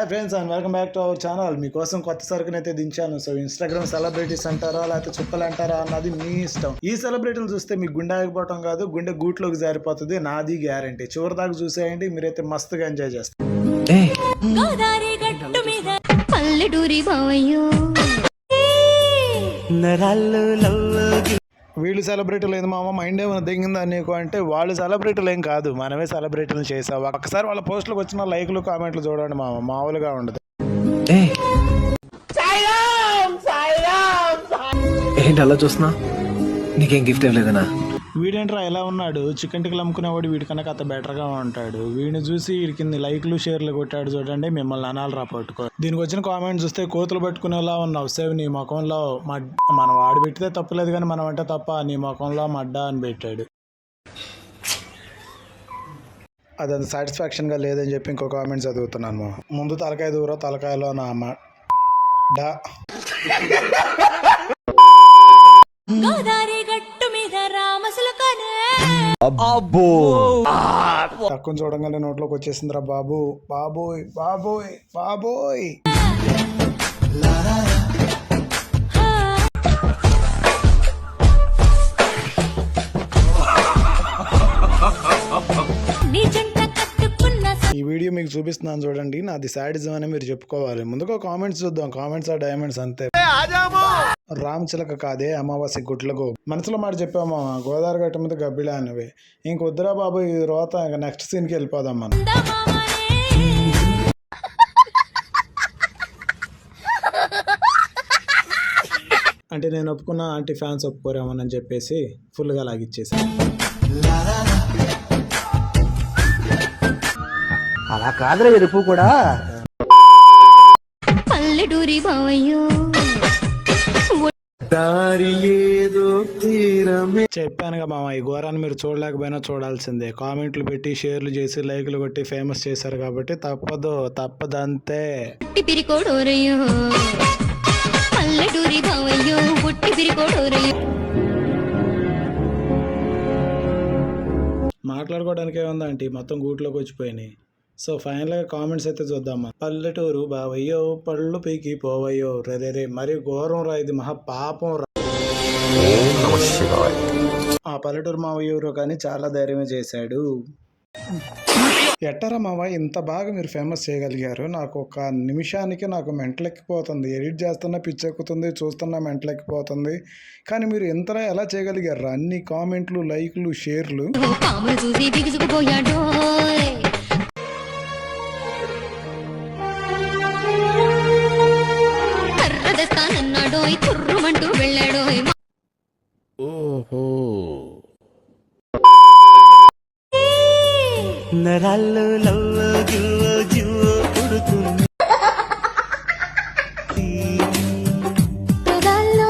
Hi friends and welcome back to our channel మీకోసం కొత్త సరుకుని అయితే దించాను. సో ఇన్స్టాగ్రామ్ సెలబ్రిటీస్ అంటారా లేకపోతే చుక్కలు అంటారా అన్నది మీ ఇష్టం. ఈ సెలబ్రిటీలు చూస్తే మీకు గుండె ఆగిపోవటం కాదు గుండె గూట్లోకి జారిపోతుంది. నాది గ్యారంటీ చివరి దాకా చూసేయండి మీరైతే మస్తుగా ఎంజాయ్ చేస్తారు. గోదారి వీళ్ళు సెలబ్రిటీలు ఏంది మామ మైండ్ ఏమైనా దిగిందా నీకు అంటే వాళ్ళు సెలబ్రిటీలు ఏం కాదు మనమే సెలబ్రిటీలు చేసావు ఒకసారి వాళ్ళ పోస్టులకు వచ్చిన లైక్లు కామెంట్లు చూడండి మామ మామూలుగా ఉండదు. ఏంటి అలా చూస్తున్నా? నీకేం గిఫ్ట్ ఇవ్వలేదనా వీడేంట్రా ఎలా ఉన్నాడు? చికెన్ టిక్కలు అమ్ముకునేవాడు వీడికన్నా కథ బెటర్గా ఉంటాడు. వీడిని చూసి వీడికింది లైక్లు షేర్లు కొట్టాడు చూడండి మిమ్మల్ని అనాలి రా పట్టుకో దీనికి వచ్చిన కామెంట్స్ చూస్తే కోతులు పట్టుకునేలా ఉన్నావు సేవ్ నీ ముఖంలో మడ్ మనం వాడు పెట్టితే తప్పలేదు కానీ మనం అంటే తప్ప నీ ముఖంలో మడ్డ అని పెట్టాడు. అదంత సాటిస్ఫాక్షన్గా లేదని చెప్పి ఇంకో కామెంట్ చదువుతున్నాను. ముందు తలకాయ దూరం తలకాయలో నా అమ్మ డా. గోదారి తక్కువ చూడంగానే నోట్లోకి వచ్చేసిందిరా బాబు. బాబోయ్ బాబోయ్ బాబోయ్. మీకు చూపిస్తున్నాను చూడండి. నాది సాడిజం అని మీరు చెప్పుకోవాలి. ముందుగా కామెంట్స్ చూద్దాం. కామెంట్స్ ఆ డైమండ్స్ అంతే. రామ్ చిలక కాదే అమావాస్య గుట్లకు మనసులో మాట చెప్పాము? గోదావరి గట్ట మీద గబ్బిలా అనేవి. ఇంక వద్దురా బాబు ఈ తర్వాత ఇంక నెక్స్ట్ సీన్కి వెళ్ళిపోదాం మనం. అంటే నేను ఒప్పుకున్న ఆంటీ ఫ్యాన్స్ ఒప్పుకోరేమోనని చెప్పేసి ఫుల్గా లాగిచ్చేసి. అలా కాదురా ఎరుపు కూడా. పల్లెటూరి బావయ్యో. చెప్పానుగా మామ ఈ ఘోరాన్ని మీరు చూడలేకపోయినా చూడాల్సిందే. కామెంట్లు పెట్టి షేర్లు చేసి లైక్లు కొట్టి ఫేమస్ చేశారు కాబట్టి తప్పదు తప్పదంతే. పిరికోడోరయ్యో. పల్లెటూరి బావయ్యో పుట్టి పిరికోడోరయ్యో. మాట్లాడుకోవడానికి ఏముందంటే మొత్తం గూట్లోకి వచ్చిపోయినాయి. సో ఫైనల్గా కామెంట్స్ అయితే చూద్దాం పల్లెటూరు బావయ్యో పళ్ళు పీకి పోవయ్యో రే రే మరి ఘోరం రా ఇది మహా పాపం రా. ఆ పల్లెటూరు మావయ్యూరు కానీ చాలా ధైర్యమే చేశాడు. ఎట్టరా మావ ఇంత బాగా మీరు ఫేమస్ చేయగలిగారు. నాకు ఒక నిమిషానికి నాకు మెంటలెక్కిపోతుంది ఎడిట్ చేస్తున్నా పిచ్చెక్కుతుంది చూస్తున్నా మెంటలెక్కిపోతుంది కానీ మీరు ఇంతలా ఎలా చేయగలిగారు అన్ని కామెంట్లు లైక్లు షేర్లు. పాములు చూసి బిగుసుకుపోయాడో కర్రదస్తానన్నాడో కుర్రుమంటూ వెళ్ళాడో నరాల్లో లవ్వ గివ్వ గివ్వ పుడుతుంది పెదాల్లో